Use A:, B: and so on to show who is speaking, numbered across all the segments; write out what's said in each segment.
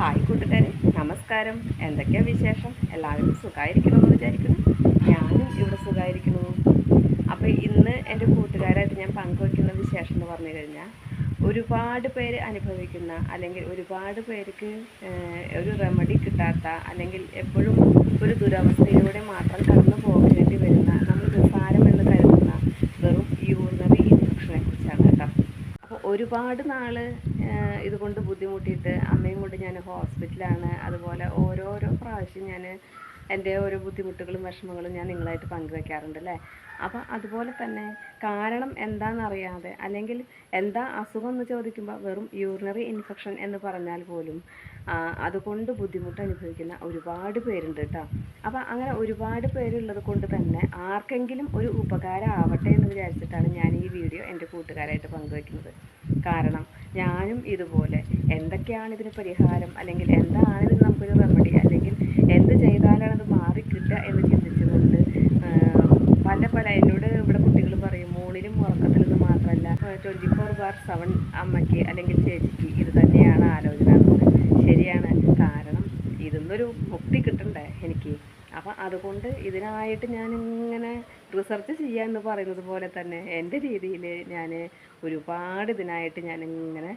A: Hi കൂട്ടുകാരെ നമസ്കാരം. എന്തൊക്കെയാണ് വിശേഷം? എല്ലാവരും സുഖമായിരിക്കണമെന്ന് വിചാരിക്കുന്നു. ഞാനും ഇവിടെ സുഖമായിരിക്കുന്നു അപ്പോൾ ഇന്ന് എന്റെ കൂട്ടുകാരായിട്ട് ഞാൻ പങ്കുവയ്ക്കുന്ന വിശേഷം എന്ന് പറഞ്ഞു കഴിഞ്ഞാൽ ഒരുപാട് പേര് അനുഭവിക്കുന്ന അല്ലെങ്കിൽ ഒരുപാട് പേർക്ക് ഒരു റെമഡി കിട്ടാത്ത അല്ലെങ്കിൽ എപ്പോഴും ഒരു ദുരവസ്ഥയിലൂടെ മാത്രം കടന്നു പോകേണ്ടി വരുന്ന നമ്മൾ നിസ്സാരമെന്ന് കരുതുന്ന വെറും യൂറിനറി ഇൻഫെക്ഷനെ കുറിച്ചാണ് കേട്ടോ. അപ്പോൾ ഒരുപാട് നാൾ ഇതുകൊണ്ട് ബുദ്ധിമുട്ടിയിട്ട് അമ്മയും കൊണ്ട് ഞാൻ ഹോസ്പിറ്റലാണ്. അതുപോലെ ഓരോരോ പ്രാവശ്യം ഞാൻ എന്റെ ഓരോ ബുദ്ധിമുട്ടുകളും വിഷമങ്ങളും ഞാൻ നിങ്ങളായിട്ട് പങ്കുവെക്കാറുണ്ട് അല്ലേ? അപ്പോൾ അതുപോലെ തന്നെ കാരണം എന്താണെന്നറിയാതെ അല്ലെങ്കിൽ എന്താ അസുഖം എന്ന് ചോദിക്കുമ്പോൾ വെറും യൂറിനറി ഇൻഫെക്ഷൻ എന്ന് പറഞ്ഞാൽ പോലും അതുകൊണ്ട് ബുദ്ധിമുട്ട് അനുഭവിക്കുന്ന ഒരുപാട് പേരുണ്ട് കേട്ടോ. അപ്പോൾ അങ്ങനെ ഒരുപാട് പേരുള്ളത് കൊണ്ട് തന്നെ ആർക്കെങ്കിലും ഒരു ഉപകാരം ആവട്ടെ എന്ന് വിചാരിച്ചിട്ടാണ് ഞാൻ ഈ വീഡിയോ എന്റെ കൂട്ടുകാരായിട്ട് പങ്കുവെക്കുന്നത്. കാരണം ഞാനും ഇതുപോലെ. എന്തൊക്കെയാണ് ഇതിന് പരിഹാരം? അല്ലെങ്കിൽ എന്താണ് ഇതിന് നമുക്കൊരു റെമഡി അല്ലെങ്കിൽ എന്ത് ചെയ്താലാണ് അത് മാറി കിട്ടുക എന്ന് ചിന്തിച്ചുകൊണ്ട് പല പല എന്നോട് ഇവിടെ കുട്ടികൾ പറയും മോളിലും ഉറക്കത്തിലും മാത്രമല്ല ട്വന്റി ഫോർ ബാർ സെവൻ അമ്മയ്ക്ക് അല്ലെങ്കിൽ ചേച്ചിക്ക് ഇത് തന്നെയാണ് ആലോചന. ശരിയാണ്. കാരണം ഇതിന്നൊരു മുക്തി കിട്ടണ്ടേ എനിക്ക്. അപ്പം അതുകൊണ്ട് ഇതിനായിട്ട് ഞാൻ ഇങ്ങനെ റിസർച്ച് ചെയ്യുക എന്ന് പറയുന്നത് പോലെ തന്നെ എന്റെ രീതിയിൽ ഞാൻ ഒരുപാട് ഇതിനായിട്ട് ഞാൻ ഇങ്ങനെ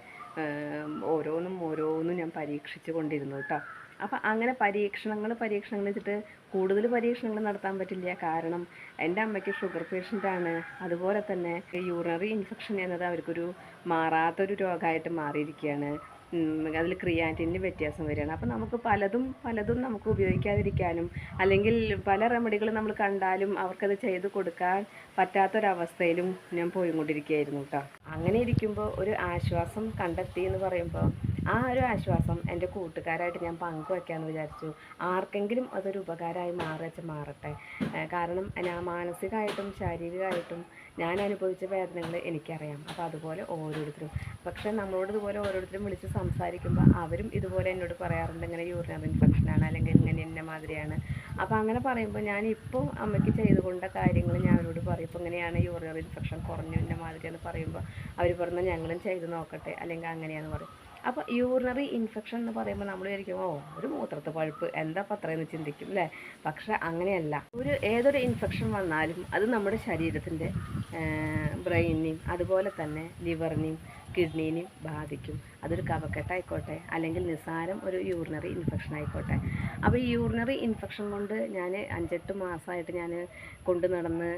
A: ഓരോന്നും ഓരോന്നും ഞാൻ പരീക്ഷിച്ചു കൊണ്ടിരുന്നു കേട്ടോ. അപ്പം അങ്ങനെ പരീക്ഷണങ്ങൾ പരീക്ഷണങ്ങൾ വെച്ചിട്ട് കൂടുതൽ പരീക്ഷണങ്ങൾ നടത്താൻ പറ്റില്ല. കാരണം എന്റെ അമ്മയ്ക്ക് ഷുഗർ പേഷ്യന്റാണ് അതുപോലെ തന്നെ യൂറിനറി ഇൻഫെക്ഷൻ എന്നത് അവർക്കൊരു മാറാത്തൊരു രോഗമായിട്ട് മാറിയിരിക്കുകയാണ്. അതിൽ ക്രിയാറ്റിന് വ്യത്യാസം വരികയാണ്. അപ്പോൾ നമുക്ക് പലതും പലതും നമുക്ക് ഉപയോഗിക്കാതിരിക്കാനും അല്ലെങ്കിൽ പല റെമഡികളും നമ്മൾ കണ്ടാലും അവർക്കത് ചെയ്ത് കൊടുക്കാൻ പറ്റാത്തൊരവസ്ഥയിലും ഞാൻ പോയിക്കൊണ്ടിരിക്കുകയായിരുന്നു കേട്ടോ. അങ്ങനെ ഇരിക്കുമ്പോൾ ഒരു ആശ്വാസം കണ്ടെത്തി എന്ന് പറയുമ്പോൾ ആ ഒരു ആശ്വാസം എന്റെ കൂട്ടുകാരായിട്ട് ഞാൻ പങ്കുവയ്ക്കാമെന്ന് വിചാരിച്ചു. ആർക്കെങ്കിലും അതൊരു ഉപകാരമായി മാറച്ച മാറട്ടെ. കാരണം ഞാൻ മാനസികമായിട്ടും ശാരീരികമായിട്ടും ഞാൻ അനുഭവിച്ച വേദനകൾ എനിക്കറിയാം. അപ്പോൾ അതുപോലെ ഓരോരുത്തരും. പക്ഷേ നമ്മളോട് ഇതുപോലെ ഓരോരുത്തരും വിളിച്ച് സംസാരിക്കുമ്പോൾ അവരും ഇതുപോലെ എന്നോട് പറയാറുണ്ട്. ഇങ്ങനെ യൂറിനറി ഇൻഫെക്ഷനാണ് അല്ലെങ്കിൽ ഇങ്ങനെ എന്നെ മാതിരിയാണ്. അപ്പോൾ അങ്ങനെ പറയുമ്പോൾ ഞാൻ ഇപ്പോൾ അമ്മയ്ക്ക് ചെയ്തുകൊണ്ട കാര്യങ്ങൾ ഞാൻ അവരോട് പറയും. ഇപ്പോൾ ഇങ്ങനെയാണ് യൂറിനറി ഇൻഫെക്ഷൻ കുറഞ്ഞു എന്നെ മാതിരിയെന്ന് പറയുമ്പോൾ അവർ പറഞ്ഞാൽ ഞങ്ങളും ചെയ്ത് നോക്കട്ടെ അല്ലെങ്കിൽ അങ്ങനെയാണെന്ന് പറയും. അപ്പോൾ യൂറിനറി ഇൻഫെക്ഷൻ എന്ന് പറയുമ്പോൾ നമ്മൾ വിചാരിക്കും ഓ ഒരു മൂത്രത്തെ പഴുപ്പ് എന്താ അപ്പം അത്രയെന്ന് ചിന്തിക്കും അല്ലേ പക്ഷെ അങ്ങനെയല്ല. ഒരു ഏതൊരു ഇൻഫെക്ഷൻ വന്നാലും അത് നമ്മുടെ ശരീരത്തിന്റെ ബ്രെയിനിനെയും അതുപോലെ തന്നെ ലിവറിനെയും കിഡ്നീനെയും ബാധിക്കും. അതൊരു കവക്കെട്ടായിക്കോട്ടെ അല്ലെങ്കിൽ നിസാരം ഒരു യൂറിനറി ഇൻഫെക്ഷൻ ആയിക്കോട്ടെ. അപ്പോൾ ഈ യൂറിനറി ഇൻഫെക്ഷൻ കൊണ്ട് ഞാൻ അഞ്ചെട്ട് മാസമായിട്ട് ഞാൻ കൊണ്ടു നടന്ന്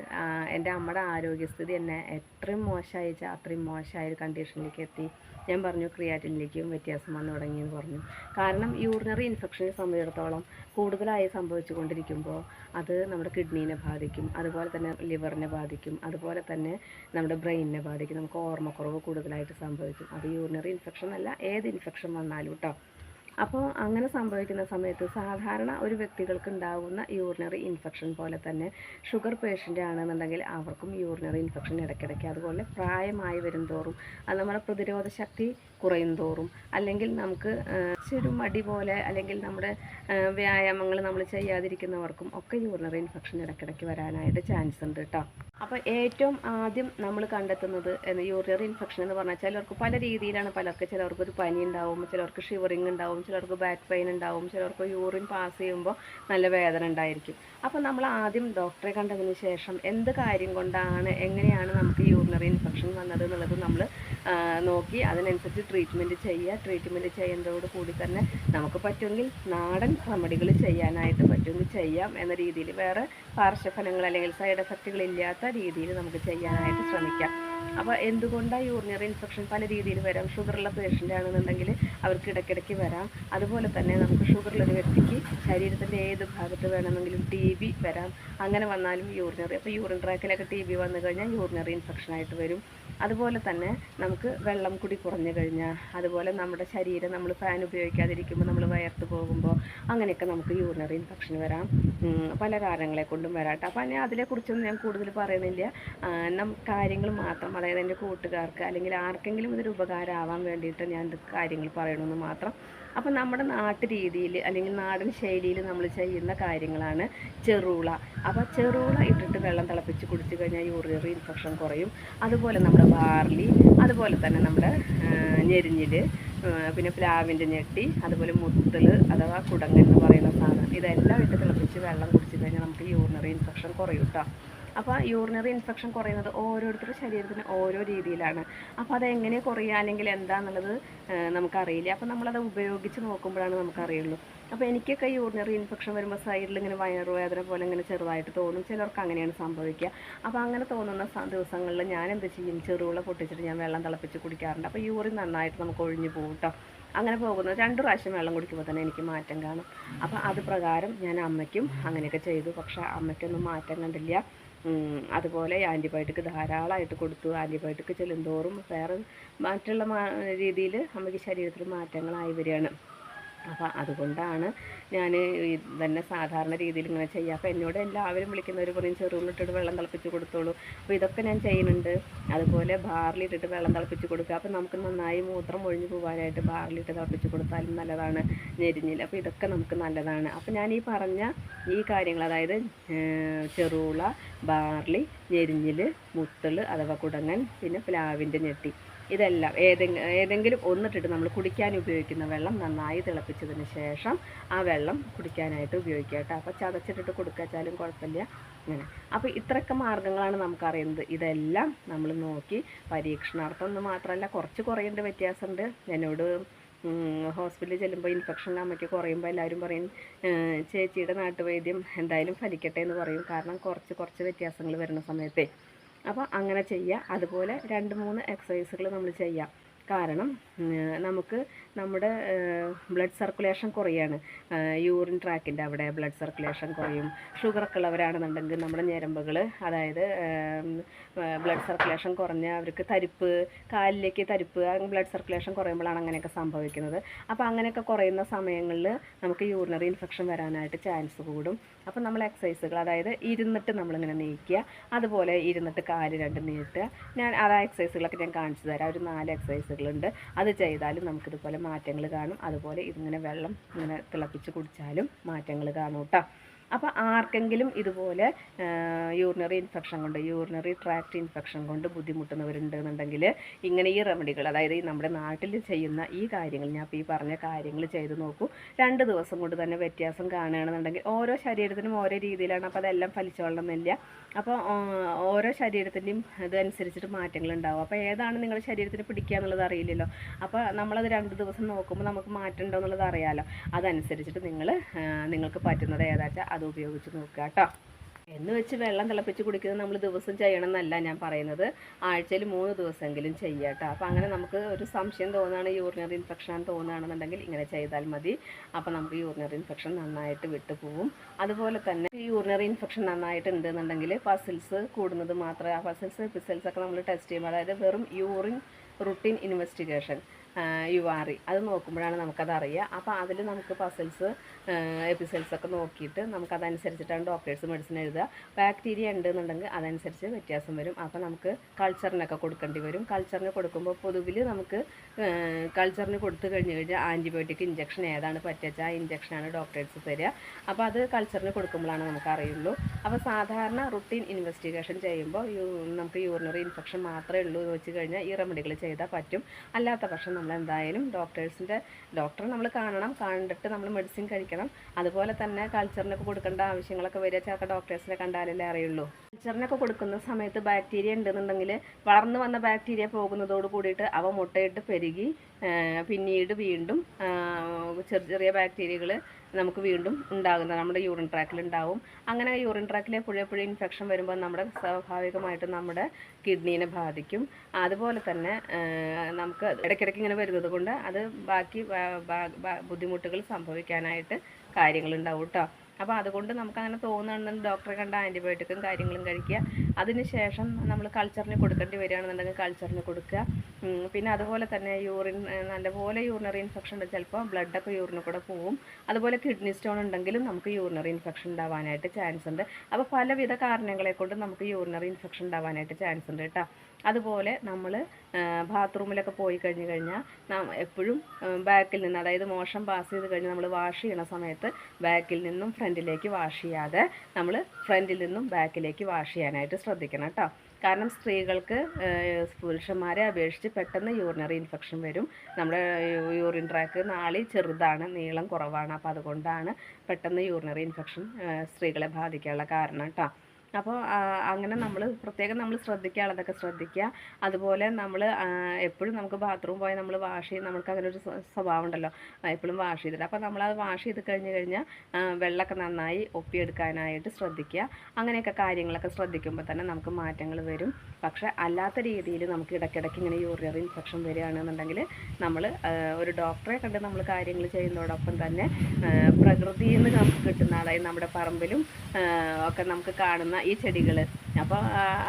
A: എന്റെ അമ്മയുടെ ആരോഗ്യസ്ഥിതി എന്നെ എത്രയും മോശമായി അത്രയും മോശമായ ഒരു കണ്ടീഷനിലേക്ക് എത്തി. ഞാൻ പറഞ്ഞു ക്രിയാറ്റിനിലേക്കും വ്യത്യാസം വന്നു തുടങ്ങിയെന്ന് പറഞ്ഞു. കാരണം യൂറിനറി ഇൻഫെക്ഷനെ സംബന്ധിച്ചിടത്തോളം കൂടുതലായി സംഭവിച്ചുകൊണ്ടിരിക്കുമ്പോൾ അത് നമ്മുടെ കിഡ്നീനെ ബാധിക്കും അതുപോലെ തന്നെ ലിവറിനെ ബാധിക്കും അതുപോലെ തന്നെ നമ്മുടെ ബ്രെയിനിനെ ബാധിക്കും. നമുക്ക് ഓർമ്മക്കുറവ് കൂടുതലായിട്ട് സംഭവിക്കും. അത് യൂറിനറി ഇൻഫെക്ഷൻ അല്ല ഏത് ഇൻഫെക്ഷൻ വന്നാലും കേട്ടോ അപ്പോൾ അങ്ങനെ സംഭവിക്കുന്ന സമയത്ത് സാധാരണ ഒരു വ്യക്തികൾക്ക് ഉണ്ടാകുന്ന യൂറിനറി ഇൻഫെക്ഷൻ പോലെ തന്നെ ഷുഗർ പേഷ്യന്റ് ആണെന്നുണ്ടെങ്കിൽ അവർക്കും യൂറിനറി ഇൻഫെക്ഷൻ ഇടയ്ക്കിടയ്ക്ക്. അതുപോലെ പ്രായമായി വരും തോറും അത് നമ്മുടെ പ്രതിരോധ ശക്തി കുറയും തോറും അല്ലെങ്കിൽ നമുക്ക് ചെറു മടി പോലെ അല്ലെങ്കിൽ നമ്മുടെ വ്യായാമങ്ങൾ നമ്മൾ ചെയ്യാതിരിക്കുന്നവർക്കും ഒക്കെ യൂറിനറി ഇൻഫെക്ഷൻ ഇടയ്ക്കിടയ്ക്ക് വരാനായിട്ട് ചാൻസ് ഉണ്ട് കേട്ടോ അപ്പോൾ ഏറ്റവും ആദ്യം നമ്മൾ കണ്ടെത്തുന്നത് യൂറിനറി ഇൻഫെക്ഷൻ എന്ന് പറഞ്ഞാൽ ചിലർക്ക് പല രീതിയിലാണ് പലർക്ക് ചിലർക്ക് ഒരു പനി ഉണ്ടാവും ചിലർക്ക് ഷിവറിങ് ഉണ്ടാവും ചിലർക്ക് ബാക്ക് പെയിൻ ഉണ്ടാവും ചിലർക്ക് യൂറിൻ പാസ് ചെയ്യുമ്പോൾ നല്ല വേദന ഉണ്ടായിരിക്കും. അപ്പോൾ നമ്മൾ ആദ്യം ഡോക്ടറെ കണ്ടതിന് ശേഷം എന്ത് കാര്യം കൊണ്ടാണ് എങ്ങനെയാണ് നമുക്ക് യൂറിനറി ഇൻഫെക്ഷൻ വന്നത് എന്നുള്ളത് നമ്മൾ നോക്കി. അതിനനുസരിച്ച് ട്രീറ്റ്മെന്റ് ചെയ്യുക. ട്രീറ്റ്മെന്റ് ചെയ്യുന്നതോട് കൂടി തന്നെ നമുക്ക് പറ്റുമെങ്കിൽ നാടൻ റെമഡികൾ ചെയ്യാനായിട്ട് പറ്റുമെങ്കിൽ ചെയ്യാം എന്ന രീതിയിൽ വേറെ പാർശ്വഫലങ്ങൾ അല്ലെങ്കിൽ സൈഡ് എഫക്റ്റുകൾ ഇല്ലാത്ത രീതിയിൽ നമുക്ക് ചെയ്യാനായിട്ട് ശ്രമിക്കാം. അപ്പോൾ എന്തുകൊണ്ടാണ് യൂറിനറി ഇൻഫെക്ഷൻ പല രീതിയിൽ വരാം? ഷുഗറുള്ള പേഷ്യന്റ് ആണെന്നുണ്ടെങ്കിൽ അവർക്ക് ഇടയ്ക്കിടയ്ക്ക് വരാം. അതുപോലെ തന്നെ നമുക്ക് ഷുഗറുള്ള ഒരു വ്യക്തിക്ക് ശരീരത്തിന്റെ ഏത് ഭാഗത്ത് വേണമെങ്കിലും ടി ബി വരാം. അങ്ങനെ വന്നാലും യൂറിനറി അപ്പോൾ യൂറിൻ ട്രാക്കിലൊക്കെ ടി ബി വന്നു കഴിഞ്ഞാൽ യൂറിനറി ഇൻഫെക്ഷൻ ആയിട്ട് വരും. അതുപോലെ തന്നെ നമുക്ക് വെള്ളം കുടി കുറഞ്ഞു കഴിഞ്ഞാൽ അതുപോലെ നമ്മുടെ ശരീരം നമ്മൾ ഫാൻ ഉപയോഗിക്കാതിരിക്കുമ്പോൾ നമ്മൾ വയർത്ത് പോകുമ്പോൾ അങ്ങനെയൊക്കെ നമുക്ക് യൂറിനറി ഇൻഫെക്ഷൻ വരാം. പല കാരണങ്ങളെ കൊണ്ടും വരാട്ടോ അപ്പോൾ ഞാൻ അതിനെക്കുറിച്ചൊന്നും ഞാൻ കൂടുതൽ പറയുന്നില്ല. നം കാര്യങ്ങൾ മാത്രം അതായത് എന്റെ കൂട്ടുകാർക്ക് അല്ലെങ്കിൽ ആർക്കെങ്കിലും ഇതൊരു ഉപകാരമാവാൻ വേണ്ടിയിട്ട് ഞാൻ ഇത് കാര്യങ്ങൾ പറയണമെന്ന് മാത്രം. അപ്പോൾ നമ്മുടെ നാട്ടു രീതിയിൽ അല്ലെങ്കിൽ നാടൻ ശൈലിയിൽ നമ്മൾ ചെയ്യുന്ന കാര്യങ്ങളാണ് ചെറുള. അപ്പോൾ ചെറുള ഇട്ടിട്ട് വെള്ളം തിളപ്പിച്ച് കുടിച്ചു കഴിഞ്ഞാൽ യൂറിയറി ഇൻഫെക്ഷൻ കുറയും. അതുപോലെ നമ്മുടെ ബാർലി അതുപോലെ തന്നെ നമ്മുടെ ഞെരിഞ്ഞിൽ പിന്നെ പ്ലാവിന്റെ ഞെട്ടി അതുപോലെ മുത്തൽ അഥവാ കുടങ്ങൻ എന്ന് പറയുന്ന സാധനം ഇതെല്ലാം ഇട്ട് തിളപ്പിച്ച് വെള്ളം കുടിച്ചു കഴിഞ്ഞാൽ നമുക്ക് യൂറിനറി ഇൻഫെക്ഷൻ കുറയും കേട്ടോ അപ്പോൾ യൂറിനറി ഇൻഫെക്ഷൻ കുറയുന്നത് ഓരോരുത്തരുടെ ശരീരത്തിന് ഓരോ രീതിയിലാണ്. അപ്പോൾ അതെങ്ങനെ കുറയുക അല്ലെങ്കിൽ എന്താണെന്നുള്ളത് നമുക്കറിയില്ല. അപ്പോൾ നമ്മളത് ഉപയോഗിച്ച് നോക്കുമ്പോഴാണ് നമുക്കറിയുള്ളൂ. അപ്പോൾ എനിക്കൊക്കെ യൂറിനറി ഇൻഫെക്ഷൻ വരുമ്പോൾ സൈഡിൽ ഇങ്ങനെ വയറുവേദന പോലെ ഇങ്ങനെ ചെറുതായിട്ട് തോന്നും. ചിലർക്ക് അങ്ങനെയാണ് സംഭവിക്കുക. അപ്പോൾ അങ്ങനെ തോന്നുന്ന ദിവസങ്ങളിൽ ഞാൻ എന്ത് ചെയ്യും? ചെറുവിള പൊട്ടിച്ചിട്ട് ഞാൻ വെള്ളം തിളപ്പിച്ച് കുടിക്കാറുണ്ട്. അപ്പോൾ യൂറിൻ നന്നായിട്ട് നമുക്ക് ഒഴിഞ്ഞു പോകും കേട്ടോ അങ്ങനെ പോകുന്നത് രണ്ട് പ്രാവശ്യം വെള്ളം കുടിക്കുമ്പോൾ തന്നെ എനിക്ക് മാറ്റം കാണും. അപ്പോൾ അത് പ്രകാരം ഞാൻ അമ്മയ്ക്കും അങ്ങനെയൊക്കെ ചെയ്തു. പക്ഷേ അമ്മയ്ക്കൊന്നും മാറ്റം കണ്ടില്ല. അതുപോലെ ആന്റിബയോട്ടിക് ധാരാളമായിട്ട് കൊടുത്തു. ആന്റിബയോട്ടിക് ചെല്ലുന്തോറും വേറെ മറ്റുള്ള രീതിയിൽ അമ്മയ്ക്ക് ശരീരത്തിൽ മാറ്റങ്ങളായി വരികയാണ്. അപ്പോൾ അതുകൊണ്ടാണ് ഞാൻ തന്നെ സാധാരണ രീതിയിൽ ഇങ്ങനെ ചെയ്യുക. അപ്പോൾ എന്നോട് എല്ലാവരും വിളിക്കുന്നവർ പറയും ചെറുള്ളിട്ടിട്ട് വെള്ളം തിളപ്പിച്ച് കൊടുത്തോളൂ. അപ്പോൾ ഇതൊക്കെ ഞാൻ ചെയ്യുന്നുണ്ട്. അതുപോലെ ബാറിലിട്ടിട്ട് വെള്ളം തിളപ്പിച്ച് കൊടുക്കുക. അപ്പോൾ നമുക്ക് നന്നായി മൂത്രം ഒഴിഞ്ഞു പോകാനായിട്ട് ബാറിലിട്ട് തിളപ്പിച്ച് കൊടുത്താലും നല്ലതാണ് ഞെരിഞ്ഞിൽ അപ്പോൾ ഇതൊക്കെ നമുക്ക് നല്ലതാണ്. അപ്പോൾ ഞാൻ ഈ പറഞ്ഞ ഈ കാര്യങ്ങൾ അതായത് ചെറുള ബാർലി ഞെരിഞ്ഞിൽ മുത്തൾ അഥവാ കുടങ്ങൻ പിന്നെ പ്ലാവിന്റെ ഞെട്ടി. ഇതെല്ലാം ഏതെങ്കിലും ഏതെങ്കിലും ഒന്നിട്ടിട്ട് നമ്മൾ കുടിക്കാൻ ഉപയോഗിക്കുന്ന വെള്ളം നന്നായി തിളപ്പിച്ചതിന് ശേഷം ആ വെള്ളം കുടിക്കാനായിട്ട് ഉപയോഗിക്കുക കേട്ടോ. അപ്പോൾ ചതച്ചിട്ടിട്ട് കൊടുക്കാച്ചാലും കുഴപ്പമില്ല. അങ്ങനെ അപ്പോൾ ഇത്രയൊക്കെ മാർഗങ്ങളാണ് നമുക്കറിയുന്നത്. ഇതെല്ലാം നമ്മൾ നോക്കി പരീക്ഷണാർത്ഥം എന്ന് മാത്രമല്ല കുറച്ച് കുറയേണ്ട വ്യത്യാസമുണ്ട്. എന്നോട് ഹോസ്പിറ്റലിൽ ചെല്ലുമ്പോൾ ഇൻഫെക്ഷൻ അമ്മയ്ക്ക് കുറയുമ്പോൾ എല്ലാവരും പറയും ചേച്ചിയുടെ നാട്ടുവൈദ്യം എന്തായാലും ഫലിക്കട്ടെ എന്ന് പറയും. കാരണം കുറച്ച് കുറച്ച് വ്യത്യാസങ്ങൾ വരുന്ന സമയത്തേ അപ്പോൾ അങ്ങനെ ചെയ്യുക അതുപോലെ രണ്ട് മൂന്ന് എക്സസൈസുകൾ നമ്മൾ ചെയ്യാം. കാരണം നമുക്ക് നമ്മുടെ ബ്ലഡ് സർക്കുലേഷൻ കുറയാണ്. യൂറിൻ ട്രാക്കിന്റെ അവിടെ ബ്ലഡ് സർക്കുലേഷൻ കുറയും. ഷുഗറൊക്കെ ഉള്ളവരാണെന്നുണ്ടെങ്കിൽ നമ്മുടെ ഞരമ്പുകൾ അതായത് ബ്ലഡ് സർക്കുലേഷൻ കുറഞ്ഞ അവർക്ക് തരിപ്പ് കാലിലേക്ക് തരിപ്പ് ബ്ലഡ് സർക്കുലേഷൻ കുറയുമ്പോഴാണ് അങ്ങനെയൊക്കെ സംഭവിക്കുന്നത്. അപ്പോൾ അങ്ങനെയൊക്കെ കുറയുന്ന സമയങ്ങളിൽ നമുക്ക് യൂറിനറി ഇൻഫെക്ഷൻ വരാനായിട്ട് ചാൻസ് കൂടും. അപ്പോൾ നമ്മൾ എക്സസൈസുകൾ അതായത് ഇരുന്നിട്ട് നമ്മളിങ്ങനെ നീക്കുക അതുപോലെ ഇരുന്നിട്ട് കാൽ രണ്ട് നീട്ടുക. ഞാൻ ആ എക്സസൈസുകളൊക്കെ ഞാൻ കാണിച്ചു തരാം. ഒരു നാല് എക്സസൈസുകളുണ്ട് അത് ചെയ്താലും നമുക്കിതുപോലെ മാറ്റങ്ങൾ കാണും. അതുപോലെ ഇതിങ്ങനെ വെള്ളം ഇങ്ങനെ തിളപ്പിച്ച് കുടിച്ചാലും മാറ്റങ്ങൾ കാണും അപ്പോൾ ആർക്കെങ്കിലും ഇതുപോലെ യൂറിനറി ഇൻഫെക്ഷൻ കൊണ്ട് യൂറിനറി ട്രാക്ട് ഇൻഫെക്ഷൻ കൊണ്ട് ബുദ്ധിമുട്ടുന്നവരുണ്ടെന്നുണ്ടെങ്കിൽ ഇങ്ങനെ ഈ റെമഡികൾ അതായത് നമ്മുടെ നാട്ടിൽ ചെയ്യുന്ന ഈ കാര്യങ്ങൾ ഞാൻ ഇപ്പോൾ ഈ പറഞ്ഞ കാര്യങ്ങൾ ചെയ്ത് നോക്കൂ. രണ്ട് ദിവസം കൊണ്ട് തന്നെ വ്യത്യാസം കാണുകയാണെന്നുണ്ടെങ്കിൽ ഓരോ ശരീരത്തിനും ഓരോ രീതിയിലാണ് അപ്പോൾ അതെല്ലാം ഫലിച്ചോളണമെന്നില്ല. അപ്പോൾ ഓരോ ശരീരത്തിന്റെയും ഇതനുസരിച്ചിട്ട് മാറ്റങ്ങൾ ഉണ്ടാവും. അപ്പോൾ ഏതാണ് നിങ്ങളുടെ ശരീരത്തിന് പിടിക്കുക എന്നുള്ളത് അറിയില്ലല്ലോ. അപ്പോൾ നമ്മളത് രണ്ട് ദിവസം നോക്കുമ്പോൾ നമുക്ക് മാറ്റം ഉണ്ടോ എന്നുള്ളത് അറിയാമല്ലോ അതനുസരിച്ചിട്ട് നിങ്ങൾ നിങ്ങൾക്ക് പറ്റുന്നത് ഏതാ വെച്ചാൽ അത് ഉപയോഗിച്ച് നോക്കുക കേട്ടോ. എന്ന് വെച്ച് വെള്ളം തിളപ്പിച്ച് കുടിക്കുന്നത് നമ്മൾ ദിവസം ചെയ്യണം എന്നല്ല ഞാൻ പറയുന്നത്. ആഴ്ചയിൽ മൂന്ന് ദിവസമെങ്കിലും ചെയ്യുക കേട്ടോ. അപ്പോൾ അങ്ങനെ നമുക്ക് ഒരു സംശയം തോന്നുകയാണ് യൂറിനറി ഇൻഫെക്ഷൻ തോന്നുകയാണെന്നുണ്ടെങ്കിൽ ഇങ്ങനെ ചെയ്താൽ മതി. അപ്പോൾ നമുക്ക് യൂറിനറി ഇൻഫെക്ഷൻ നന്നായിട്ട് വിട്ടുപോകും അതുപോലെ തന്നെ യൂറിനറി ഇൻഫെക്ഷൻ നന്നായിട്ട് ഉണ്ടെന്നുണ്ടെങ്കിൽ പസിൽസ് കൂടുന്നത് മാത്രമേ ആ പസിൽസ് പിസൽസ് ഒക്കെ നമ്മൾ ടെസ്റ്റ് ചെയ്യുമ്പോൾ അതായത് വെറും urine routine investigation U R അത് നോക്കുമ്പോഴാണ് നമുക്കത് അറിയുക. അപ്പോൾ അതിൽ നമുക്ക് പസിൽസ് എപ്പിസൽസ് ഒക്കെ നോക്കിയിട്ട് നമുക്കതനുസരിച്ചിട്ടാണ് ഡോക്ടേഴ്സ് മെഡിസിൻ എഴുതുക. ബാക്ടീരിയ ഉണ്ടെന്നുണ്ടെങ്കിൽ അതനുസരിച്ച് വ്യത്യാസം വരും. അപ്പോൾ നമുക്ക് കൾച്ചറിനൊക്കെ കൊടുക്കേണ്ടി വരും. കൾച്ചറിന് കൊടുക്കുമ്പോൾ പൊതുവിൽ നമുക്ക് കൾച്ചറിന് കൊടുത്തു കഴിഞ്ഞ് കഴിഞ്ഞാൽ ആന്റിബയോട്ടിക് ഇഞ്ചക്ഷൻ ഏതാണ് പറ്റുക ആ ഇഞ്ചക്ഷനാണ് ഡോക്ടേഴ്സ് തരിക. അപ്പോൾ അത് കൾച്ചറിന് കൊടുക്കുമ്പോഴാണ് നമുക്ക് അറിയുള്ളൂ. അപ്പോൾ സാധാരണ റുട്ടീൻ ഇൻവെസ്റ്റിഗേഷൻ ചെയ്യുമ്പോൾ നമുക്ക് യൂറിനറി ഇൻഫെക്ഷൻ മാത്രമേ ഉള്ളൂ എന്ന് വെച്ച് കഴിഞ്ഞാൽ ഈ റെമഡികൾ ചെയ്താൽ പറ്റും. അല്ലാത്ത പക്ഷം നമ്മൾ എന്തായാലും ഡോക്ടേഴ്സിന്റെ ഡോക്ടറെ നമ്മൾ കാണണം കണ്ടിട്ട് നമ്മൾ മെഡിസിൻ കഴിക്കണം. അതുപോലെ തന്നെ കൾച്ചറിനൊക്കെ കൊടുക്കേണ്ട ആവശ്യങ്ങളൊക്കെ വരിക ചിലപ്പോൾ ഡോക്ടേഴ്സിനെ കണ്ടാലല്ലേ അറിയുള്ളൂ. കൾച്ചറിനൊക്കെ കൊടുക്കുന്ന സമയത്ത് ബാക്ടീരിയ ഉണ്ടെന്നുണ്ടെങ്കിൽ വളർന്നു വന്ന ബാക്ടീരിയ പോകുന്നതോട് കൂടിയിട്ട് അവ മുട്ടയിട്ട് പെരുകി പിന്നീട് വീണ്ടും ചെറിയ ചെറിയ ബാക്ടീരിയകൾ നമുക്ക് വീണ്ടും ഉണ്ടാകുന്നത്. നമ്മുടെ യൂറിൻ ട്രാക്കിൽ ഉണ്ടാവും. അങ്ങനെ യൂറിൻ ട്രാക്കിലെ എപ്പോഴും ഇൻഫെക്ഷൻ വരുമ്പോൾ നമ്മുടെ സ്വാഭാവികമായിട്ടും നമ്മുടെ കിഡ്നീനെ ബാധിക്കും. അതുപോലെ തന്നെ നമുക്ക് ഇടയ്ക്കിടയ്ക്ക് ഇങ്ങനെ വരുന്നത് കൊണ്ട് അത് ബാക്കി ബുദ്ധിമുട്ടുകൾ സംഭവിക്കാനായിട്ട് കാര്യങ്ങളുണ്ടാവും കേട്ടോ അപ്പോൾ അതുകൊണ്ട് നമുക്ക് അങ്ങനെ തോന്നുകയാണെന്നുണ്ടെങ്കിൽ ഡോക്ടറെ കണ്ട ആന്റിബയോട്ടിക്കും കാര്യങ്ങളും കഴിക്കുക. അതിനുശേഷം നമ്മൾ കൾച്ചറിന് കൊടുക്കേണ്ടി വരികയാണെന്നുണ്ടെങ്കിൽ കൾച്ചറിന് കൊടുക്കുക. പിന്നെ അതുപോലെ തന്നെ യൂറിൻ നല്ലപോലെ യൂറിനറി ഇൻഫെക്ഷൻ ഉണ്ട് ചിലപ്പോൾ ബ്ലഡൊക്കെ യൂറിനിൽ കൂടെ പോവും. അതുപോലെ കിഡ്നി സ്റ്റോൺ ഉണ്ടെങ്കിലും നമുക്ക് യൂറിനറി ഇൻഫെക്ഷൻ ഉണ്ടാവാനായിട്ട് ചാൻസ് ഉണ്ട്. അപ്പോൾ പലവിധ കാരണങ്ങളെ കൊണ്ട് നമുക്ക് യൂറിനറി ഇൻഫെക്ഷൻ ഉണ്ടാവാനായിട്ട് ചാൻസ് ഉണ്ട് കേട്ടോ. അതുപോലെ നമ്മൾ ബാത്റൂമിലൊക്കെ പോയി കഴിഞ്ഞ് കഴിഞ്ഞാൽ എപ്പോഴും ബാക്കിൽ നിന്ന് അതായത് മോശം പാസ് ചെയ്ത് കഴിഞ്ഞ് നമ്മൾ വാഷ് ചെയ്യണ സമയത്ത് ബാക്കിൽ നിന്നും ഫ്രണ്ടിലേക്ക് വാഷ് ചെയ്യാതെ നമ്മൾ ഫ്രണ്ടിൽ നിന്നും ബാക്കിലേക്ക് വാഷ് ചെയ്യാനായിട്ട് ശ്രദ്ധിക്കണം കേട്ടോ കാരണം സ്ത്രീകൾക്ക് പുരുഷന്മാരെ അപേക്ഷിച്ച് പെട്ടെന്ന് യൂറിനറി ഇൻഫെക്ഷൻ വരും. നമ്മുടെ യൂറിൻ ട്രാക്ക് നാളി ചെറുതാണ് നീളം കുറവാണ്. അപ്പോൾ അതുകൊണ്ടാണ് പെട്ടെന്ന് യൂറിനറി ഇൻഫെക്ഷൻ സ്ത്രീകളെ ബാധിക്കാനുള്ള കാരണം കേട്ടോ അപ്പോൾ അങ്ങനെ നമ്മൾ പ്രത്യേകം നമ്മൾ ശ്രദ്ധിക്കാനുള്ളതൊക്കെ ശ്രദ്ധിക്കുക. അതുപോലെ നമ്മൾ എപ്പോഴും നമുക്ക് ബാത്റൂം പോയാൽ നമ്മൾ വാഷ് ചെയ്ത് നമുക്ക് അങ്ങനെ ഒരു സ്വ- സ്വഭാവം ഉണ്ടല്ലോ എപ്പോഴും വാഷ് ചെയ്തിട്ട്. അപ്പോൾ നമ്മൾ അത് വാഷ് ചെയ്ത് കഴിഞ്ഞ് കഴിഞ്ഞാൽ വെള്ളമൊക്കെ നന്നായി ഒപ്പിയെടുക്കാനായിട്ട് ശ്രദ്ധിക്കുക. അങ്ങനെയൊക്കെ കാര്യങ്ങളൊക്കെ ശ്രദ്ധിക്കുമ്പോൾ തന്നെ നമുക്ക് മാറ്റങ്ങൾ വരും. പക്ഷേ അല്ലാത്ത രീതിയിൽ നമുക്ക് ഇടയ്ക്കിടയ്ക്ക് ഇങ്ങനെ യൂറിനറി ഇൻഫെക്ഷൻ വരികയാണെന്നുണ്ടെങ്കിൽ നമ്മൾ ഒരു ഡോക്ടറെ കണ്ട് നമ്മൾ കാര്യങ്ങൾ ചെയ്യുന്നതോടൊപ്പം തന്നെ പ്രകൃതിയിൽ നിന്ന് നമുക്ക് കിട്ടുന്ന അതായത് നമ്മുടെ പറമ്പിലും ഒക്കെ നമുക്ക് കാണുന്ന ഈ ചെടികൾ അപ്പോൾ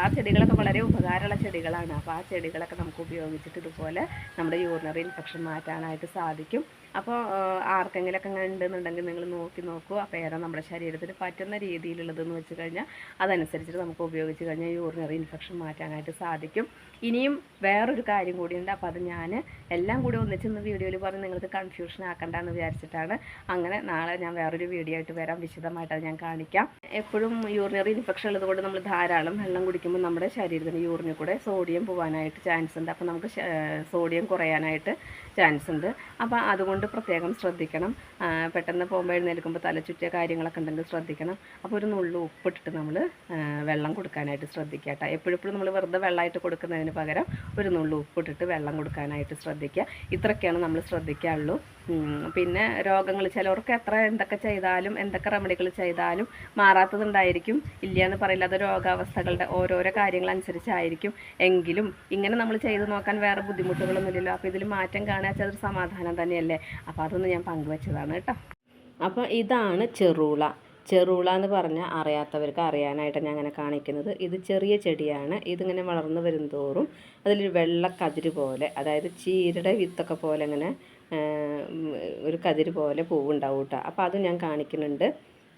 A: ആ ചെടികളൊക്കെ വളരെ ഉപകാരമുള്ള ചെടികളാണ്. അപ്പോൾ ആ ചെടികളൊക്കെ നമുക്ക് ഉപയോഗിച്ചിട്ട് ഇതുപോലെ നമ്മുടെ യൂറിനറി ഇൻഫെക്ഷൻ മാറ്റാനായിട്ട് സാധിക്കും. അപ്പോൾ ആർക്കെങ്കിലൊക്കെ അങ്ങനെ ഉണ്ടെന്നുണ്ടെങ്കിൽ നിങ്ങൾ നോക്കി നോക്കൂ. അപ്പോൾ ഏതാ നമ്മുടെ ശരീരത്തിന് പറ്റുന്ന രീതിയിലുള്ളതെന്ന് വെച്ച് കഴിഞ്ഞാൽ അതനുസരിച്ചിട്ട് നമുക്ക് ഉപയോഗിച്ച് കഴിഞ്ഞാൽ യൂറിനറി ഇൻഫെക്ഷൻ മാറ്റാനായിട്ട് സാധിക്കും. ഇനിയും വേറൊരു കാര്യം കൂടിയുണ്ട്. അപ്പോൾ അത് ഞാൻ എല്ലാം കൂടി ഒന്നിച്ചെന്ന് വീഡിയോയിൽ പറഞ്ഞ് നിങ്ങൾക്ക് കൺഫ്യൂഷൻ ആക്കണ്ട എന്ന് വിചാരിച്ചിട്ടാണ്. അങ്ങനെ നാളെ ഞാൻ വേറൊരു വീഡിയോ ആയിട്ട് വരാം. വിശദമായിട്ട് അത് ഞാൻ കാണിക്കാം. എപ്പോഴും യൂറിനറി ഇൻഫെക്ഷൻ ഉള്ളതുകൊണ്ട് നമ്മൾ ധാരാളം വെള്ളം കുടിക്കുമ്പോൾ നമ്മുടെ ശരീരത്തിന് യൂറിനിൽ കൂടെ സോഡിയം പോകാനായിട്ട് ചാൻസ് ഉണ്ട്. അപ്പോൾ നമുക്ക് സോഡിയം കുറയാനായിട്ട് ചാൻസ് ഉണ്ട്. അപ്പോൾ അതുകൊണ്ട് പ്രത്യേകം ശ്രദ്ധിക്കണം. പെട്ടെന്ന് പോകുമ്പോൾ എഴുന്നേൽക്കുമ്പോൾ തല ചുറ്റിയ കാര്യങ്ങളൊക്കെ ഉണ്ടെങ്കിൽ ശ്രദ്ധിക്കണം. അപ്പോൾ ഒരു നുള്ളു ഉപ്പിട്ടിട്ട് നമ്മൾ വെള്ളം കൊടുക്കാനായിട്ട് ശ്രദ്ധിക്കുക കേട്ടോ. എപ്പോഴും നമ്മൾ വെറുതെ വെള്ളമായിട്ട് കൊടുക്കുന്നതിന് പകരം ഒരു നുള്ളു ഉപ്പിട്ടിട്ട് വെള്ളം കൊടുക്കാനായിട്ട് ശ്രദ്ധിക്കുക. ഇത്രയൊക്കെയാണ് നമ്മൾ ശ്രദ്ധിക്കാറുള്ളൂ പിന്നെ രോഗങ്ങൾ ചിലവർക്ക് എത്ര എന്തൊക്കെ ചെയ്താലും എന്തൊക്കെ റെമഡികൾ ചെയ്താലും മാറാത്തതുണ്ടായിരിക്കും. ഇല്ല എന്ന് പറയില്ല അത് രോഗാവസ്ഥകളുടെ ഓരോരോ കാര്യങ്ങളനുസരിച്ചായിരിക്കും. എങ്കിലും ഇങ്ങനെ നമ്മൾ ചെയ്ത് നോക്കാൻ വേറെ ബുദ്ധിമുട്ടുകളൊന്നുമില്ലല്ലോ. അപ്പോൾ ഇതിൽ മാറ്റം കാണുക വെച്ചാൽ അതൊരു സമാധാനം തന്നെയല്ലേ? അപ്പോൾ അതൊന്ന് ഞാൻ പങ്കുവച്ചതാണ് കേട്ടോ. അപ്പോൾ ഇതാണ് ചെറുള. ചെറുള എന്ന് പറഞ്ഞാൽ അറിയാത്തവർക്ക് അറിയാനായിട്ട് ഞാൻ അങ്ങനെ കാണിക്കുന്നത്. ഇത് ചെറിയ ചെടിയാണ്. ഇതിങ്ങനെ വളർന്നു വരുംതോറും അതിലൊരു വെള്ള കതിര് പോലെ അതായത് ചീരയുടെ വിത്തൊക്കെ പോലെ ഇങ്ങനെ ഒരു കതിര് പോലെ പൂവുണ്ടാവും കേട്ടോ. അപ്പോൾ അത് ഞാൻ കാണിക്കുന്നുണ്ട്.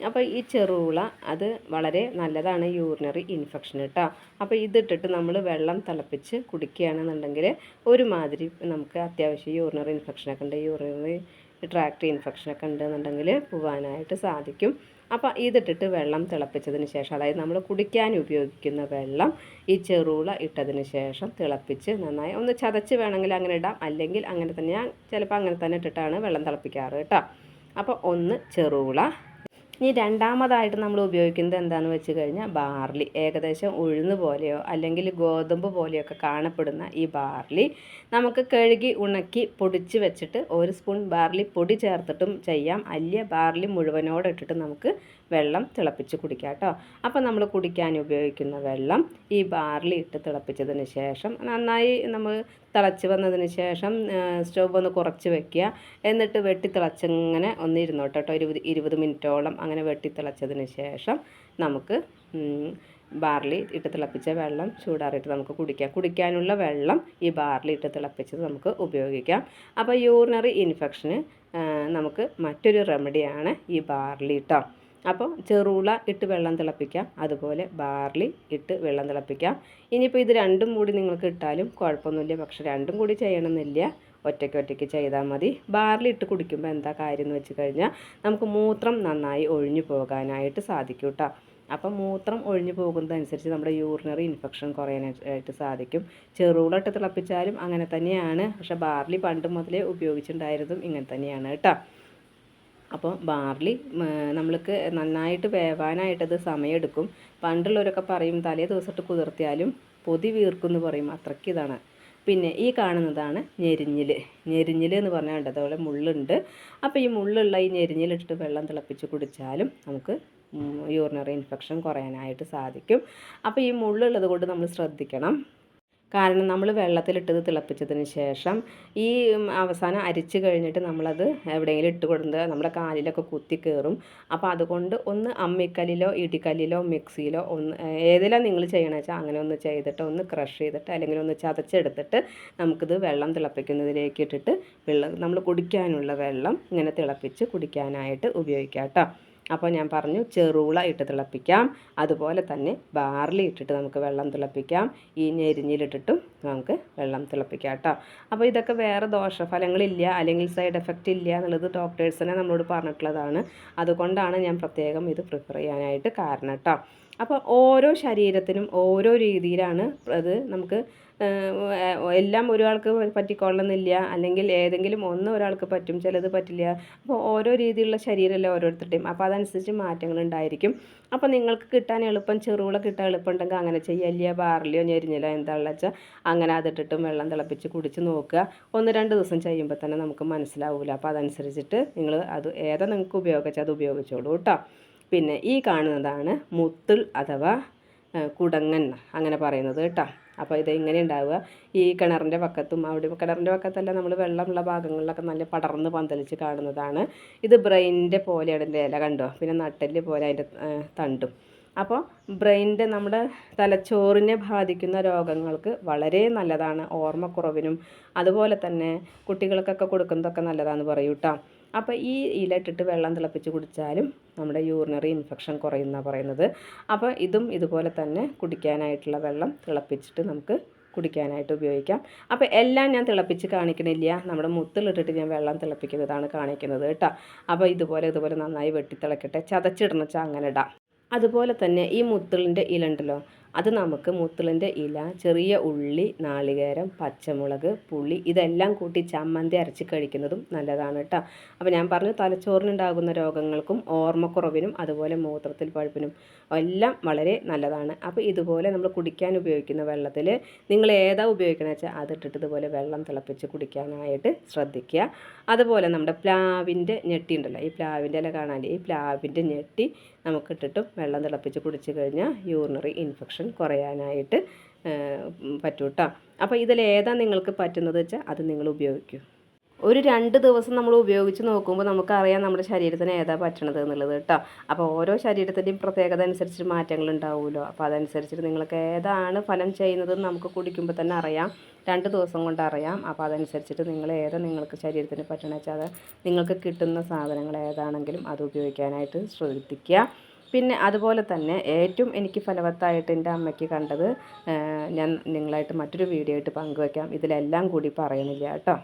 A: അപ്പോൾ ഈ ചെറുള അത് വളരെ നല്ലതാണ് യൂറിനറി ഇൻഫെക്ഷൻ കേട്ടോ അപ്പോൾ ഇതിട്ടിട്ട് നമ്മൾ വെള്ളം തിളപ്പിച്ച് കുടിക്കുകയാണെന്നുണ്ടെങ്കിൽ ഒരുമാതിരി നമുക്ക് അത്യാവശ്യം യൂറിനറി ഇൻഫെക്ഷനൊക്കെ ഉണ്ട്. യൂറിനറി ട്രാക്ട് ഇൻഫെക്ഷനൊക്കെ ഉണ്ടെന്നുണ്ടെങ്കിൽ പോവാനായിട്ട് സാധിക്കും. അപ്പോൾ ഇതിട്ടിട്ട് വെള്ളം തിളപ്പിച്ചതിന് ശേഷം അതായത് നമ്മൾ കുടിക്കാൻ ഉപയോഗിക്കുന്ന വെള്ളം ഈ ചെറുള ഇട്ടതിന് ശേഷം തിളപ്പിച്ച് നന്നായി ഒന്ന് ചതച്ച് വേണമെങ്കിൽ അങ്ങനെ ഇടാം. അല്ലെങ്കിൽ അങ്ങനെ തന്നെ ഞാൻ ചിലപ്പോൾ അങ്ങനെ തന്നെ ഇട്ടിട്ടാണ് വെള്ളം തിളപ്പിക്കാറ് കേട്ടോ അപ്പോൾ ഒന്ന് ചെറുള ഇനി രണ്ടാമതായിട്ട് നമ്മൾ ഉപയോഗിക്കുന്നത് എന്താണെന്ന് വെച്ച് കഴിഞ്ഞാൽ ബാർലി. ഏകദേശം ഉഴുന്ന് പോലെയോ അല്ലെങ്കിൽ ഗോതമ്പ് പോലെയോ ഒക്കെ കാണപ്പെടുന്ന ഈ ബാർലി നമുക്ക് കഴുകി ഉണക്കി പൊടിച്ച് വെച്ചിട്ട് ഒരു സ്പൂൺ ബാർലി പൊടി ചേർത്തിട്ടും ചെയ്യാം. അല്ലെ ബാർലി മുഴുവനോടെ ഇട്ടിട്ട് നമുക്ക് വെള്ളം തിളപ്പിച്ച് കുടിക്കാം കേട്ടോ. അപ്പോൾ നമ്മൾ കുടിക്കാൻ ഉപയോഗിക്കുന്ന വെള്ളം ഈ ബാറിൽ ഇട്ട് തിളപ്പിച്ചതിന് ശേഷം നന്നായി നമ്മൾ തിളച്ച് വന്നതിന് ശേഷം സ്റ്റവ് ഒന്ന് കുറച്ച് വെക്കുക. എന്നിട്ട് വെട്ടി തിളച്ചിങ്ങനെ ഒന്ന് ഇരുന്നോട്ടെ കേട്ടോ ഇരുപത് ഇരുപത് മിനിറ്റോളം അങ്ങനെ വെട്ടി തിളച്ചതിന് ശേഷം നമുക്ക് ബാർലി ഇട്ട് തിളപ്പിച്ച വെള്ളം ചൂടാറിയിട്ട് നമുക്ക് കുടിക്കാം. കുടിക്കാനുള്ള വെള്ളം ഈ ബാർലി ഇട്ട് തിളപ്പിച്ചത് നമുക്ക് ഉപയോഗിക്കാം. അപ്പോൾ യൂറിനറി ഇൻഫെക്ഷന് നമുക്ക് മറ്റൊരു റെമഡിയാണ് ഈ ബാർലി കേട്ടോ അപ്പോൾ ചെറുള ഇട്ട് വെള്ളം തിളപ്പിക്കാം. അതുപോലെ ബാർലി ഇട്ട് വെള്ളം തിളപ്പിക്കാം. ഇനിയിപ്പോൾ ഇത് രണ്ടും കൂടി നിങ്ങൾക്ക് ഇട്ടാലും കുഴപ്പമൊന്നുമില്ല. പക്ഷെ രണ്ടും കൂടി ചെയ്യണമെന്നില്ല. ഒറ്റയ്ക്ക് ഒറ്റയ്ക്ക് ചെയ്താൽ മതി. ബാർലി ഇട്ട് കുടിക്കുമ്പോൾ എന്താ കാര്യം എന്ന് വെച്ച് കഴിഞ്ഞാൽ നമുക്ക് മൂത്രം നന്നായി ഒഴിഞ്ഞു പോകാനായിട്ട് സാധിക്കും കേട്ടോ അപ്പം മൂത്രം ഒഴിഞ്ഞു പോകുന്നതനുസരിച്ച് നമ്മുടെ യൂറിനറി ഇൻഫെക്ഷൻ കുറയാനായിട്ട് സാധിക്കും. ചെറുള ഇട്ട് തിളപ്പിച്ചാലും അങ്ങനെ തന്നെയാണ്. പക്ഷേ ബാർലി പണ്ട് മുതലേ ഉപയോഗിച്ചിട്ടുണ്ടായിരുന്നതും ഇങ്ങനെ തന്നെയാണ് കേട്ടോ അപ്പോൾ ബാർലി നമ്മൾക്ക് നന്നായിട്ട് വേവാനായിട്ടത് സമയമെടുക്കും പണ്ടുള്ളവരൊക്കെ പറയും തലേ ദിവസമിട്ട് കുതിർത്തിയാലും പൊതി വീർക്കും എന്ന് പറയും. അത്രയ്ക്ക് ഇതാണ്. പിന്നെ ഈ കാണുന്നതാണ് ഞെരിഞ്ഞിൽ ഞെരിഞ്ഞിൽ എന്ന് പറഞ്ഞാൽ അതുപോലെ മുള്ളുണ്ട്. അപ്പോൾ ഈ മുള്ളുള്ള ഈ ഞെരിഞ്ഞിലിട്ടിട്ട് വെള്ളം തിളപ്പിച്ച് കുടിച്ചാലും നമുക്ക് യൂറിനറി ഇൻഫെക്ഷൻ കുറയാനായിട്ട് സാധിക്കും. അപ്പോൾ ഈ മുള്ളുള്ളത് കൊണ്ട് നമ്മൾ ശ്രദ്ധിക്കണം. കാരണം നമ്മൾ വെള്ളത്തിലിട്ടത് തിളപ്പിച്ചതിന് ശേഷം ഈ അവസാനം അരിച്ച് കഴിഞ്ഞിട്ട് നമ്മളത് എവിടെയെങ്കിലും ഇട്ട് കൊടുത്ത് നമ്മുടെ കാലിലൊക്കെ കുത്തി കയറും. അപ്പോൾ അതുകൊണ്ട് ഒന്ന് അമ്മിക്കല്ലിലോ ഇടിക്കല്ലിലോ മിക്സിയിലോ ഒന്ന് ഏതിലാണ് നിങ്ങൾ ചെയ്യണമെന്ന് വെച്ചാൽ അങ്ങനെ ഒന്ന് ചെയ്തിട്ട് ഒന്ന് ക്രഷ് ചെയ്തിട്ട് അല്ലെങ്കിൽ ഒന്ന് ചതച്ചെടുത്തിട്ട് നമുക്കിത് വെള്ളം തിളപ്പിക്കുന്നതിലേക്ക് ഇട്ടിട്ട് വെള്ളം നമ്മൾ കുടിക്കാനുള്ള വെള്ളം ഇങ്ങനെ തിളപ്പിച്ച് കുടിക്കാനായിട്ട് ഉപയോഗിക്കാം കേട്ടോ. അപ്പോൾ ഞാൻ പറഞ്ഞു ചെറുള ഇട്ട് തിളപ്പിക്കാം. അതുപോലെ തന്നെ ബാർലി ഇട്ടിട്ട് നമുക്ക് വെള്ളം തിളപ്പിക്കാം. ഈ ഞെരിഞ്ഞിലിട്ടിട്ടും നമുക്ക് വെള്ളം തിളപ്പിക്കാം കേട്ടോ. അപ്പോൾ ഇതൊക്കെ വേറെ ദോഷഫലങ്ങളില്ല അല്ലെങ്കിൽ സൈഡ് എഫക്റ്റ് ഇല്ല എന്നുള്ളത് ഡോക്ടേഴ്സിനെ നമ്മളോട് പറഞ്ഞിട്ടുള്ളതാണ്. അതുകൊണ്ടാണ് ഞാൻ പ്രത്യേകം ഇത് പ്രിഫർ ചെയ്യാനായിട്ട് കാരണം കേട്ടോ. അപ്പോൾ ഓരോ ശരീരത്തിനും ഓരോ രീതിയിലാണ് അത് നമുക്ക് എല്ലാം ഒരാൾക്ക് പറ്റിക്കൊള്ളണമെന്നില്ല അല്ലെങ്കിൽ ഏതെങ്കിലും ഒന്ന് ഒരാൾക്ക് പറ്റും ചിലത് പറ്റില്ല. അപ്പോൾ ഓരോ രീതിയിലുള്ള ശരീരമല്ലേ ഓരോരുത്തരുടെയും. അപ്പോൾ അതനുസരിച്ച് മാറ്റങ്ങൾ ഉണ്ടായിരിക്കും. അപ്പോൾ നിങ്ങൾക്ക് കിട്ടാൻ എളുപ്പം ചെറുവിള കിട്ടാൻ എളുപ്പം ഉണ്ടെങ്കിൽ അങ്ങനെ ചെയ്യുക ബാറിലെയോ ഞെരിഞ്ഞിലോ എന്താണെന്ന് വെച്ചാൽ അങ്ങനെ അതിട്ടിട്ടും വെള്ളം തിളപ്പിച്ച് കുടിച്ച് നോക്കുക. ഒന്ന് രണ്ട് ദിവസം ചെയ്യുമ്പോൾ തന്നെ നമുക്ക് മനസ്സിലാവില്ല അപ്പോൾ അതനുസരിച്ചിട്ട് നിങ്ങൾ അത് ഏതാ നിങ്ങൾക്ക് ഉപയോഗിച്ചാൽ അത് ഉപയോഗിച്ചോളൂ കേട്ടോ. പിന്നെ ഈ കാണുന്നതാണ് മുത്തുൾ അഥവാ കുടങ്ങൻ അങ്ങനെ പറയുന്നത് കേട്ടോ. അപ്പോൾ ഇത് ഇങ്ങനെ ഉണ്ടാവുക. ഈ കിണറിന്റെ പക്കത്തും അവിടെ കിണറിന്റെ പക്കത്തല്ല നമ്മൾ വെള്ളമുള്ള ഭാഗങ്ങളിലൊക്കെ നല്ല പടർന്ന് പന്തലിച്ച് കാണുന്നതാണ്. ഇത് ബ്രെയിനിന്റെ പോലെയാണ് ഇതിന്റെ ഇല കണ്ടോ? പിന്നെ നട്ടൽ പോലെ അതിന്റെ തണ്ടും. അപ്പോൾ ബ്രെയിനിന്റെ നമ്മുടെ തലച്ചോറിനെ ബാധിക്കുന്ന രോഗങ്ങൾക്ക് വളരെ നല്ലതാണ്. ഓർമ്മക്കുറവിനും അതുപോലെ തന്നെ കുട്ടികൾക്കൊക്കെ കൊടുക്കുന്നതൊക്കെ നല്ലതാണെന്ന് പറയൂട്ടോ. അപ്പോൾ ഈ ഇല ഇട്ടിട്ട് വെള്ളം തിളപ്പിച്ച് കുടിച്ചാലും നമ്മുടെ യൂറിനറി ഇൻഫെക്ഷൻ കുറയുന്ന പറയുന്നത്. അപ്പോൾ ഇതും ഇതുപോലെ തന്നെ കുടിക്കാനായിട്ടുള്ള വെള്ളം തിളപ്പിച്ചിട്ട് നമുക്ക് കുടിക്കാനായിട്ട് ഉപയോഗിക്കാം. അപ്പോൾ എല്ലാം ഞാൻ തിളപ്പിച്ച് കാണിക്കണില്ല. നമ്മുടെ മുത്തിലിട്ടിട്ട് ഞാൻ വെള്ളം തിളപ്പിക്കുന്നതാണ് കാണിക്കുന്നത് കേട്ടോ. അപ്പോൾ ഇതുപോലെ ഇതുപോലെ നന്നായി വെട്ടി തിളക്കട്ടെ ചതച്ചിടണം വെച്ചാൽ അങ്ങനെ ഇടാം. അതുപോലെ തന്നെ ഈ മുത്തിളിന്റെ ഇല ഉണ്ടല്ലോ അത് നമുക്ക് മുത്തിളിന്റെ ഇല ചെറിയ ഉള്ളി നാളികേരം പച്ചമുളക് പുളി ഇതെല്ലാം കൂട്ടി ചമ്മന്തി അരച്ച് കഴിക്കുന്നതും നല്ലതാണ് കേട്ടോ. അപ്പോൾ ഞാൻ പറഞ്ഞു തലച്ചോറിനുണ്ടാകുന്ന രോഗങ്ങൾക്കും ഓർമ്മക്കുറവിനും അതുപോലെ മൂത്രത്തിൽ പഴുപ്പിനും എല്ലാം വളരെ നല്ലതാണ്. അപ്പോൾ ഇതുപോലെ നമ്മൾ കുടിക്കാൻ ഉപയോഗിക്കുന്ന വെള്ളത്തിൽ നിങ്ങൾ ഏതാ ഉപയോഗിക്കണമെന്ന് വെച്ചാൽ അതിട്ടിട്ട് ഇതുപോലെ വെള്ളം തിളപ്പിച്ച് കുടിക്കാനായിട്ട് ശ്രദ്ധിക്കുക. അതുപോലെ നമ്മുടെ പ്ലാവിന്റെ ഞെട്ടി ഉണ്ടല്ലോ ഈ പ്ലാവിന്റെ ഇല കാണാൻ ഈ പ്ലാവിന്റെ ഞെട്ടി നമുക്കിട്ടിട്ടും വെള്ളം തിളപ്പിച്ച് കുടിച്ച് കഴിഞ്ഞാൽ യൂറിനറി ഇൻഫെക്ഷൻ കുറയാനായിട്ട് പറ്റൂട്ടോ. അപ്പോൾ ഇതിലേതാ നിങ്ങൾക്ക് പറ്റുന്നത് വെച്ചാൽ അത് നിങ്ങൾ ഉപയോഗിക്കൂ. ഒരു രണ്ട് ദിവസം നമ്മൾ ഉപയോഗിച്ച് നോക്കുമ്പോൾ നമുക്കറിയാം നമ്മുടെ ശരീരത്തിന് ഏതാ പറ്റണത് എന്നുള്ളത് കേട്ടോ. അപ്പോൾ ഓരോ ശരീരത്തിന്റെയും പ്രത്യേകത അനുസരിച്ച് മാറ്റങ്ങൾ ഉണ്ടാവുമല്ലോ. അപ്പോൾ അതനുസരിച്ച് നിങ്ങൾക്ക് ഏതാണ് ഫലം ചെയ്യുന്നത് നമുക്ക് കുടിക്കുമ്പോൾ തന്നെ അറിയാം. രണ്ട് ദിവസം കൊണ്ട് അറിയാം. അപ്പോൾ അതനുസരിച്ചിട്ട് നിങ്ങൾ ഏതാ നിങ്ങൾക്ക് ശരീരത്തിന് പറ്റണ വെച്ചാൽ നിങ്ങൾക്ക് കിട്ടുന്ന സാധനങ്ങൾ ഏതാണെങ്കിലും അത് ഉപയോഗിക്കാനായിട്ട് ശ്രദ്ധിക്കുക. പിന്നെ അതുപോലെ തന്നെ ഏറ്റവും എനിക്ക് ഫലവത്തായിട്ട് എന്റെ അമ്മയ്ക്ക് കണ്ടത് ഞാൻ നിങ്ങളായിട്ട് മറ്റൊരു വീഡിയോ ആയിട്ട് പങ്കുവയ്ക്കാം. ഇതിലെല്ലാം കൂടി പറയുന്നില്ല കേട്ടോ.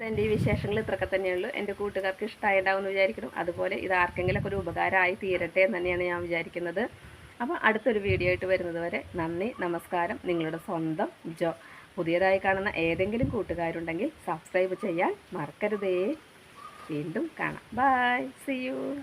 A: എന്റെ ഈ വിശേഷങ്ങൾ ഇത്രയൊക്കെ തന്നെയുള്ളൂ എന്റെ കൂട്ടുകാർക്ക് ഇഷ്ടമായിട്ടുണ്ടാവുമെന്ന് വിചാരിക്കണം അതുപോലെ ഇത് ആർക്കെങ്കിലുമൊക്കെ ഒരു ഉപകാരമായി തീരട്ടെ എന്ന് തന്നെയാണ് ഞാൻ വിചാരിക്കുന്നത്. അപ്പോൾ അടുത്തൊരു വീഡിയോ ആയിട്ട് വരുന്നത് വരെ നന്ദി നമസ്കാരം. നിങ്ങളുടെ സ്വന്തം ജോ. പുതിയതായി കാണുന്ന ഏതെങ്കിലും കൂട്ടുകാരുണ്ടെങ്കിൽ സബ്സ്ക്രൈബ് ചെയ്യാൻ മറക്കരുതേ. വീണ്ടും കാണാം. By C U